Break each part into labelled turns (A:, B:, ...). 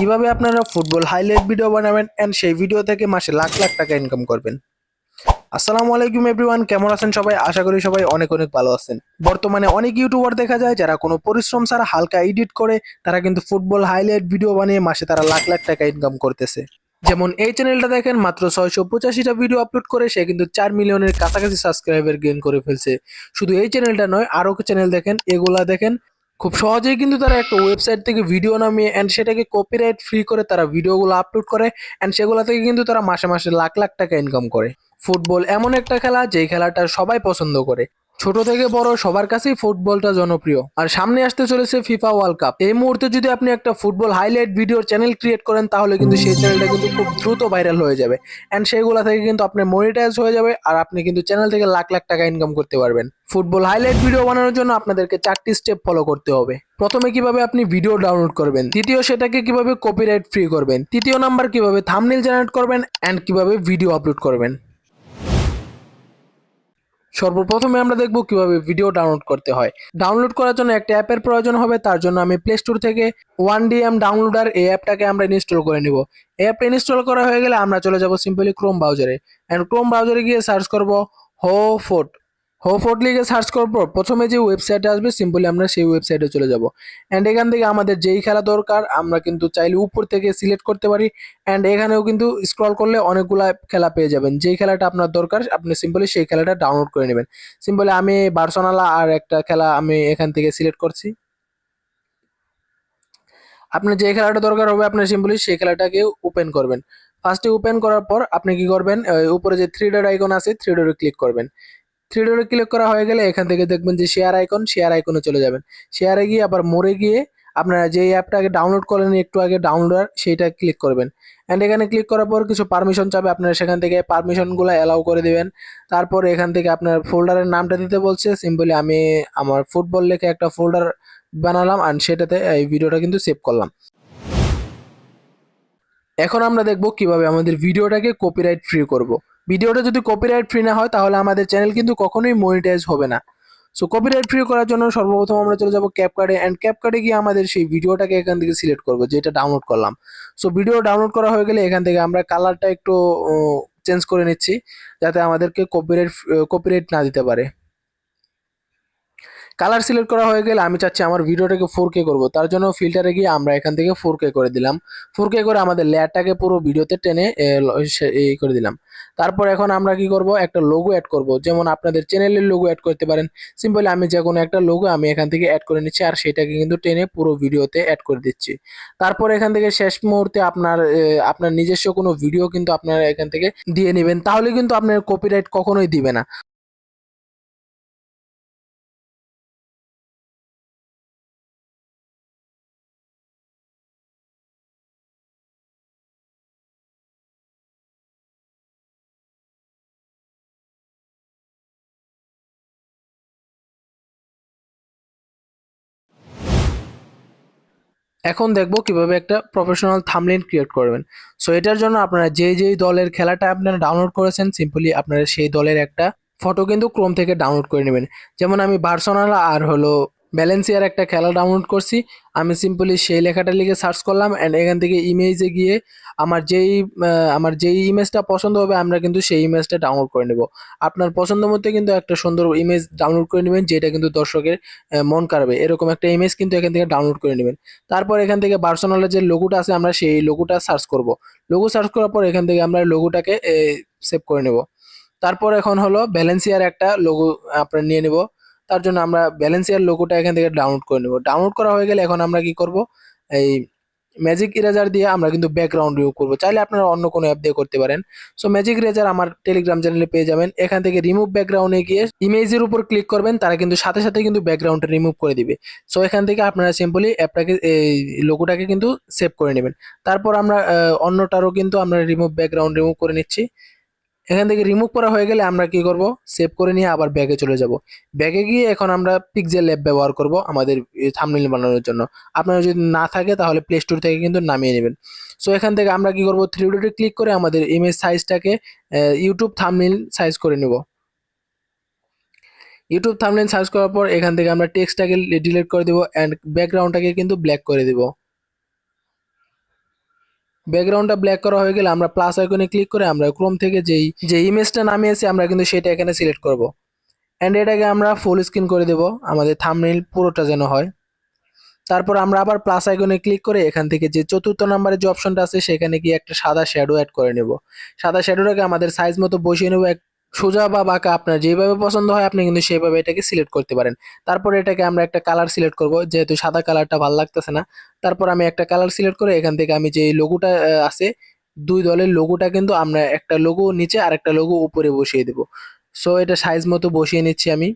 A: কীভাবে আপনারা football highlight video বানাবেন এন্ড সেই ভিডিও থেকে মাসে লাখ লাখ টাকা ইনকাম করবেন? আসসালামু আলাইকুম এভরিওয়ান কেমন আছেন সবাই? আশা করি সবাই অনেক অনেক ভালো আছেন। বর্তমানে অনেক ইউটিউবার দেখা যায় যারা কোনো পরিশ্রম ছাড়া হালকা এডিট করে, তারা কিন্তু ফুটবল হাইলাইট ভিডিও বানিয়ে মাসে তারা লাখ লাখ টাকা ইনকাম করতেছে। যেমন এই চ্যানেলটা দেখেন, মাত্র ছয়শো পঁচাশিটা ভিডিও আপলোড করে, সে কিন্তু চার মিলিয়নের কাছাকাছি সাবস্ক্রাইবার গেইন করে ফেলছে। শুধু এই চ্যানেলটা নয় আরও চ্যানেল দেখেন, এগুলা দেখেন খুব সহজেই কিন্তু তারা একটা ওয়েবসাইট থেকে ভিডিও নামিয়ে অ্যান্ড সেটাকে কপিরাইট ফ্রি করে তারা ভিডিওগুলো আপলোড করে অ্যান্ড সেগুলো থেকে কিন্তু তারা মাসে মাসে লাখ লাখ টাকা ইনকাম করে। ফুটবল এমন একটা খেলা যেই খেলাটা সবাই পছন্দ করে। ছোট থেকে বড় সবার কাছেই ফুটবলটা জনপ্রিয়। আর সামনে আসতে চলেছে ফিফা ওয়ার্ল্ড কাপ। এই মুহূর্তে যদি আপনি একটা ফুটবল হাইলাইট ভিডিওর চ্যানেল ক্রিয়েট করেন, তাহলে কিন্তু সেই চ্যানেলটা কিন্তু খুব দ্রুত ভাইরাল হয়ে যাবে। অ্যান্ড সেইগুলা থেকে কিন্তু আপনি মনিটাইজ হয়ে যাবে, আর আপনি কিন্তু চ্যানেল থেকে লাখ লাখ টাকা ইনকাম করতে পারবেন। ফুটবল হাইলাইট ভিডিও বানানোর জন্য আপনাদেরকে চারটি স্টেপ ফলো করতে হবে। প্রথমে কীভাবে আপনি ভিডিও ডাউনলোড করবেন, দ্বিতীয় সেটাকে কীভাবে কপিরাইট ফ্রি করবেন, তৃতীয় নাম্বার কীভাবে থামনেল জেনারেট করবেন অ্যান্ড কীভাবে ভিডিও আপলোড করবেন। সর্বপ্রথমে আমরা দেখব কীভাবে ভিডিও ডাউনলোড করতে হয়। ডাউনলোড করার জন্য একটা অ্যাপের প্রয়োজন হবে, তার জন্য আমি প্লে স্টোর থেকে ওয়ান ডিএম ডাউনলোডার এই অ্যাপটাকে আমরা ইনস্টল করে নিব। এই অ্যাপটা ইনস্টল করা হয়ে গেলে আমরা চলে যাব সিম্পলি ক্রোম ব্রাউজারে অ্যান্ড ক্রোম ব্রাউজারে গিয়ে সার্চ করব হো ফোট হো ফোট লিখে সার্চ করার পর প্রথমে যে ওয়েবসাইটে আসবে সিম্পলি আমরা সেই ওয়েবসাইটে চলে যাব। অ্যান্ড এখান থেকে আমাদের যেই খেলা দরকার, আমরা কিন্তু চাইলে উপর থেকে সিলেক্ট করতে পারি। অ্যান্ড এখানেও কিন্তু স্ক্রল করলে অনেকগুলা খেলা পেয়ে যাবেন। যেই খেলাটা আপনার দরকার, আপনি সিম্পলি সেই খেলাটা ডাউনলোড করে নেবেন। সিম্পলি আমি বার্সোনালা আর একটা খেলা আমি এখান থেকে সিলেক্ট করছি। আপনার যে খেলাটা দরকার হবে, আপনি সিম্পলি সেই খেলাটাকে ওপেন করবেন। ফার্স্টে ওপেন করার পর আপনি কি করবেন? উপরে যে থ্রি ডট আইকন আছে থ্রি ডটে ক্লিক করবেন। থ্রি ডটে ক্লিক করা হয়ে গেলে এখান থেকে দেখবেন যে শেয়ার আইকন শেয়ার আইকনে চলে যাবেন। শেয়ারে গিয়ে আবার মোড়ে গিয়ে আপনারা যে অ্যাপটাকে ডাউনলোড করলেন একটু আগে ডাউনলোড সেইটা ক্লিক করবেন। অ্যান্ড এখানে ক্লিক করার পর কিছু পারমিশন চাবে, আপনারা সেখান থেকে পারমিশনগুলো অ্যালাউ করে দেবেন। তারপর এখান থেকে আপনার ফোল্ডারের নামটা দিতে বলছে সিম্পলি আমি আমার ফুটবল লেখে একটা ফোল্ডার বানালাম অ্যান্ড সেটাতে এই ভিডিওটা কিন্তু সেভ করলাম। এখন আমরা দেখব কীভাবে আমাদের ভিডিওটাকে কপিরাইট ফ্রি করব। ভিডিওটা যদি কপিরাইট ফ্রি না হয়, তাহলে আমাদের চ্যানেল কিন্তু কখনোই মনিটাইজ হবে না। সো কপিরাইট ফ্রি করার জন্য সর্বপ্রথম আমরা চলে যাব ক্যাপকার্ডে অ্যান্ড ক্যাপকার্ডে গিয়ে আমাদের সেই ভিডিওটাকে এখান থেকে সিলেক্ট করব, যেটা ডাউনলোড করলাম। সো ভিডিও ডাউনলোড করা হয়ে গেলে এখান থেকে আমরা কালারটা একটু চেঞ্জ করে নিচ্ছি, যাতে আমাদেরকে কপিরাইট কপিরাইট না দিতে পারে। কালার সিলেক্ট করা হয়ে গেলে আমি চাচ্ছি আমার ভিডিওটাকে ফোর কে করব। তার জন্য ফিল্টারে গিয়ে আমরা এখান থেকে ফোর কে করে দিলাম। ফোর কে করে আমাদের লেয়ারটাকে পুরো ভিডিওতে টেনে এই করে দিলাম। তারপর এখন আমরা কি করব? একটা লোগো অ্যাড করব। যেমন আপনাদের চ্যানেলের লোগো অ্যাড করতে পারেন। সিম্পলি আমি যে কোনো একটা লোগো আমি এখান থেকে অ্যাড করে নিচ্ছি আর সেটাকে কিন্তু টেনে পুরো ভিডিওতে অ্যাড করে দিচ্ছি। তারপর এখান থেকে শেষ মুহূর্তে আপনার আপনার নিজস্ব কোনো ভিডিও কিন্তু আপনারা এখান থেকে দিয়ে নেবেন। তাহলে কিন্তু আপনার কপিরাইট কখনোই দিবে না। এখন দেখব কীভাবে একটা প্রফেশনাল থামলেন ক্রিয়েট করবেন। সো এটার জন্য আপনারা যে যেই দলের খেলাটা আপনারা ডাউনলোড করেছেন সিম্পলি আপনারা সেই দলের একটা ফটো কিন্তু ক্রোম থেকে ডাউনলোড করে নেবেন। যেমন আমি বার্সোনালা আর হলো ব্যালেন্সিয়ার একটা খেলা ডাউনলোড করছি। আমি সিম্পলি সেই লেখাটা লিখে সার্চ করলাম অ্যান্ড এখান থেকে ইমেজে গিয়ে আমার যেই আমার যেই ইমেজটা পছন্দ হবে, আমরা কিন্তু সেই ইমেজটা ডাউনলোড করে নেব। আপনার পছন্দ মতো কিন্তু একটা সুন্দর ইমেজ ডাউনলোড করে নেবেন, যেটা কিন্তু দর্শকের মন কাড়বে। এরকম একটা ইমেজ কিন্তু এখান থেকে ডাউনলোড করে নেবেন। তারপর এখান থেকে বার্সোনালের যে লোগোটা আছে, আমরা সেই লোগোটা সার্চ করব। লোগো সার্চ করার পর এখান থেকে আমরা লোগোটাকে সেভ করে নেব। তারপর এখন হলো ব্যালেন্সিয়ার একটা লোগো আপনার নিয়ে নেব। তার জন্য আমরা ব্যালেন্সিয়ার লোগোটা এখান থেকে ডাউনলোড করে নেব। ডাউনলোড করা হয়ে গেলে এখন আমরা কি করব? এই ম্যাজিক ইরেজার দিয়ে আমরা কিন্তু ব্যাকগ্রাউন্ড রিমুভ করব। চাইলে আপনারা অন্য কোনো অ্যাপ দিয়ে করতে পারেন। সো ম্যাজিক ইরেজার আমার টেলিগ্রাম চ্যানেলে পেয়ে যাবেন। এখান থেকে রিমুভ ব্যাকগ্রাউন্ডে গিয়ে ইমেজের উপর ক্লিক করবেন। তারা কিন্তু সাথে সাথে কিন্তু ব্যাকগ্রাউন্ডটা রিমুভ করে দিবে। সো এখান থেকে আপনারা সিম্পলি অ্যাপটাকে এই লোগোটাকে কিন্তু সেভ করে নেবেন। তারপর আমরা অন্যটারও কিন্তু আমরা রিমুভ ব্যাকগ্রাউন্ড রিমুভ করে নিচ্ছি। এখান থেকে রিমুভ করা হয়ে গেলে আমরা কি করব? সেভ করে নিয়ে আবার ব্যাগে চলে যাব। ব্যাগে গিয়ে এখন আমরা পিকজেল অ্যাপ ব্যবহার করব আমাদের থামনেল বানানোর জন্য। আপনারা যদি না থাকে তাহলে প্লে স্টোর থেকে কিন্তু নামিয়ে নেবেন। সো এখান থেকে আমরা কি করব? থ্রি ডটে ক্লিক করে আমাদের ইমেজ সাইজটাকে ইউটিউব থামনেল সাইজ করে নেব। ইউটিউব থামনেল সার্চ করার পর এখান থেকে আমরা টেক্সটটাকে ডিলিট করে দেবো অ্যান্ড ব্যাকগ্রাউন্ডটাকে কিন্তু ব্ল্যাক করে দেবো। ব্যাকগ্রাউন্ডটা ব্ল্যাক করা হয়ে গেলে আমরা প্লাস আইকনে ক্লিক করে আমরা ক্রোম থেকে যেই যে ইমেজটা নামিয়েছি, আমরা কিন্তু সেটা এখানে সিলেক্ট করব। অ্যান্ড এটাকে আমরা ফুল স্ক্রিন করে দেব, আমাদের থামনেল পুরোটা যেন হয়। তারপর আমরা আবার প্লাস আইকনে ক্লিক করে এখান থেকে যে চতুর্থ নাম্বারের যে অপশনটা আছে, সেখানে গিয়ে একটা সাদা শ্যাডো অ্যাড করে নেব। সাদা শ্যাডোটাকে আমাদের সাইজ মতো বসিয়ে নেব, এক সোজা বা বাঁকা আপনার যেভাবে পছন্দ হয়, আপনি কিন্তু সেইভাবে এটাকে সিলেক্ট করতে পারেন। তারপর এটাকে আমরা একটা কালার সিলেক্ট করব, যেহেতু সাদা কালারটা ভালো লাগতেছে না। তারপর আমি একটা কালার সিলেক্ট করে এখান থেকে আমি যে লোগোটা আছে, দুই দলের লোগোটা কিন্তু আমরা একটা লোগো নিচে আর একটা লোগো উপরে বসিয়ে দেব। সো এটা সাইজ মতো বসিয়ে নিচ্ছি আমি।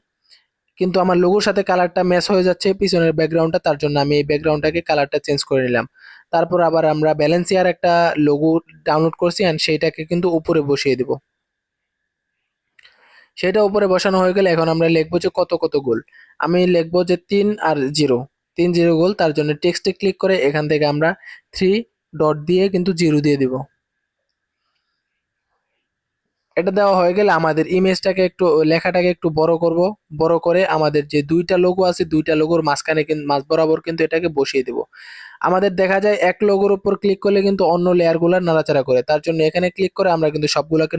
A: কিন্তু আমার লোগোর সাথে কালারটা ম্যাচ হয়ে যাচ্ছে, পিছনের ব্যাকগ্রাউন্ডটা তার জন্য আমি এই ব্যাকগ্রাউন্ডটাকে কালারটা চেঞ্জ করে নিলাম। তারপর আবার আমরা ব্যালেন্সিয়ার একটা লোগো ডাউনলোড করছি অ্যান্ড সেইটাকে কিন্তু উপরে বসিয়ে দেব। সেটা উপরে বসানো হয়ে গেলে এখন আমরা লিখব যে কত কত গোল। আমি লিখব যে তিন আর জিরো। তিন জিরো গোল, তার জন্য টেক্সটে ক্লিক করে এখান থেকে আমরা থ্রি ডট দিয়ে কিন্তু জিরো দিয়ে দিব। এটা দেওয়া হয়ে গেলে আমাদের ইমেজটাকে একটু, লেখাটাকে একটু বড় করব। বড় করে আমাদের যে দুইটা লোগো আছে, দুইটা লোগোর মাঝখানে মাঝ বরাবর কিন্তু এটাকে বসিয়ে দেব। আমাদের দেখা যায় এক লোগোর উপর ক্লিক করলে কিন্তু অন্য লেয়ারগুলো নাড়াচাড়া করে। তার জন্য এখানে ক্লিক করে আমরা কিন্তু সবগুলোকে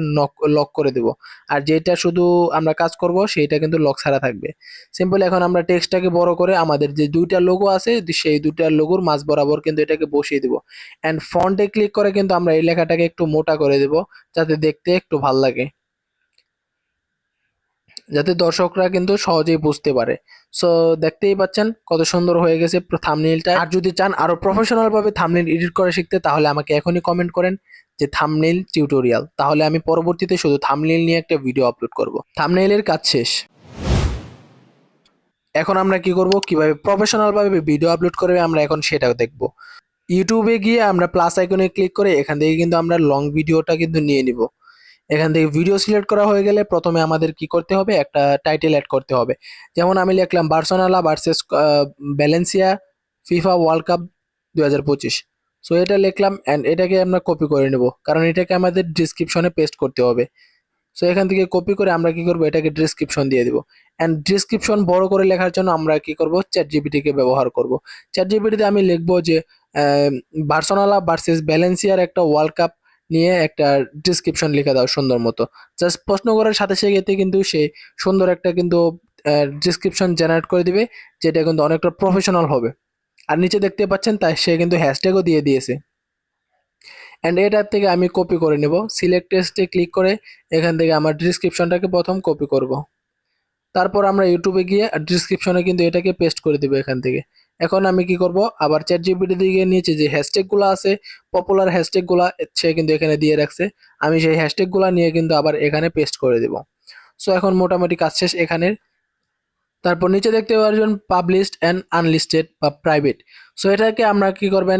A: লক করে দেব। আর যেটা শুধু আমরা কাজ করব, সেইটা কিন্তু লক ছাড়া থাকবে। সিম্পল এখন আমরা টেক্সটটাকে বড় করে আমাদের যে দুইটা লোগো আছে, সেই দুইটা লোগোর মাঝ বরাবর কিন্তু এটাকে বসিয়ে দেব। অ্যান্ড ফন্টে ক্লিক করে কিন্তু আমরা এই লেখাটাকে একটু মোটা করে দেব, যাতে দেখতে একটু ভালো লাগে। যাতে দর্শকরা কিন্তু সহজেই বুঝতে পারে। সো দেখতেই পাচ্ছেন কত সুন্দর হয়ে গেছে থামনেইলটা আর যদি চান আরও প্রফেশনাল ভাবে থামনেইল এডিট করে শিখতে, তাহলে আমাকে এখনই কমেন্ট করেন যে থামনেল টিউটোরিয়াল তাহলে আমি পরবর্তীতে শুধু থামনেল নিয়ে একটা ভিডিও আপলোড করব। থামনেলের কাজ শেষ। এখন আমরা কি করব? কীভাবে প্রফেশনাল ভাবে ভিডিও আপলোড করবে আমরা এখন সেটাও দেখব। ইউটিউবে গিয়ে আমরা প্লাস আইকনে ক্লিক করে এখান থেকে কিন্তু আমরা লং ভিডিওটা কিন্তু নিয়ে নিব। এখান থেকে ভিডিও সিলেক্ট করা হয়ে গেলে প্রথমে আমাদের কি করতে হবে? একটা টাইটেল অ্যাড করতে হবে। যেমন আমি লিখলাম Barcelona versus Valencia FIFA World Cup দু হাজার পঁচিশ। সো এটা লিখলাম অ্যান্ড এটাকে আমরা কপি করে নেব। কারণ এটাকে আমাদের ডিসক্রিপশনে পেস্ট করতে হবে। সো এখান থেকে কপি করে আমরা কি করব? এটাকে ডিসক্রিপশন দিয়ে দিব। অ্যান্ড ডিসক্রিপশন বড় করে লেখার জন্য আমরা কি করব? চ্যাট জিপিটিকে ব্যবহার করব। চ্যাট জিপিটিতে আমি লিখব যে বার্সোনালা ভার্সেস ব্যালেন্সিয়ার একটা ওয়ার্ল্ড কাপ নিয়ে একটা ডিসক্রিপশন লিখে দাও সুন্দর মতো। জাস্ট প্রশ্ন করার সাথে সাথে কিন্তু সে সুন্দর একটা কিন্তু ডিসক্রিপশন জেনারেট করে দিবে, যেটা কিন্তু অনেকটা প্রফেশনাল হবে। আর নিচে দেখতে পাচ্ছেন, তাই সে কিন্তু হ্যাশট্যাগও দিয়ে দিয়েছে। অ্যান্ড এটার থেকে আমি কপি করে নেব। সিলেক্ট টেস্টে ক্লিক করে এখান থেকে আমার ডিসক্রিপশনটাকে প্রথম কপি করব। তারপর আমরা ইউটিউবে গিয়ে ডিসক্রিপশনে কিন্তু এটাকে পেস্ট করে দেবো এখান থেকে। এখন আমি কি করব? আবার চ্যাট জিপিটি দিকে নিচে যে হ্যাশট্যাগুলো আছে পপুলার হ্যাশট্যাগুলো সে কিন্তু এখানে দিয়ে রাখছে। আমি সেই হ্যাশট্যাগুলো নিয়ে কিন্তু আবার এখানে পেস্ট করে দেব। সো এখন মোটামুটি কাজ শেষ এখানে তারপর নিচে দেখতে পারবেন পাবলিশড অ্যান্ড আনলিস্টেড বা প্রাইভেট সো এটাকে আমরা কি করবেন?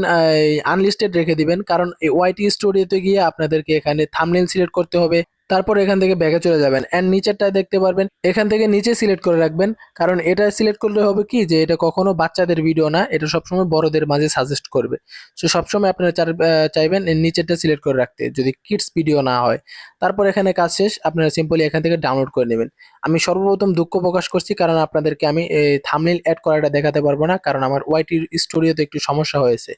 A: আনলিস্টেড রেখে দিবেন। কারণ এই ওয়াইটি স্টুডিওতে গিয়ে আপনাদেরকে এখানে থামনেল সিলেক্ট করতে হবে। তারপর এখান থেকে ব্যাগে চলে যাবেন। অ্যান্ড নিচেরটা দেখতে পারবেন। এখান থেকে নিচে সিলেক্ট করে রাখবেন। কারণ এটা সিলেক্ট করলে হবে কি? যে এটা কখনো বাচ্চাদের ভিডিও না, এটা সবসময় বড়দের মাঝে সাজেস্ট করবে। সো সবসময় আপনারা চাইবেন নিচেরটা সিলেক্ট করে রাখতে, যদি কিডস ভিডিও না হয়। তারপর এখানে কাজ শেষ। আপনারা সিম্পলি এখান থেকে ডাউনলোড করে নেবেন। আমি সর্বপ্রথম দুঃখ প্রকাশ করছি, কারণ আপনাদেরকে আমি থামনেল অ্যাড করাটা দেখাতে পারব না, কারণ আমার ওয়াইটির স্টুডিওতে একটু সমস্যা হয়েছে।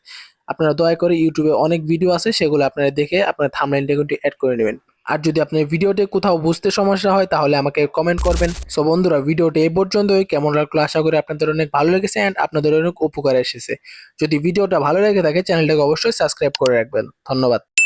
A: আপনারা দয়া করে ইউটিউবে অনেক ভিডিও আছে, সেগুলো আপনারা দেখে আপনার থামনেলটা কিন্তু অ্যাড করে নেবেন। আর যদি আপনার ভিডিওতে কোথাও বুঝতে সমস্যা হয়, তাহলে আমাকে কমেন্ট করবেন। সো বন্ধুরা, ভিডিওটি এই পর্যন্তই। কেমন লাগল? আশা করি আপনাদের অনেক ভালো লেগেছে অ্যান্ড আপনাদের অনেক উপকার এসেছে। যদি ভিডিওটা ভালো লেগে থাকে চ্যানেলটাকে অবশ্যই সাবস্ক্রাইব করে রাখবেন। ধন্যবাদ।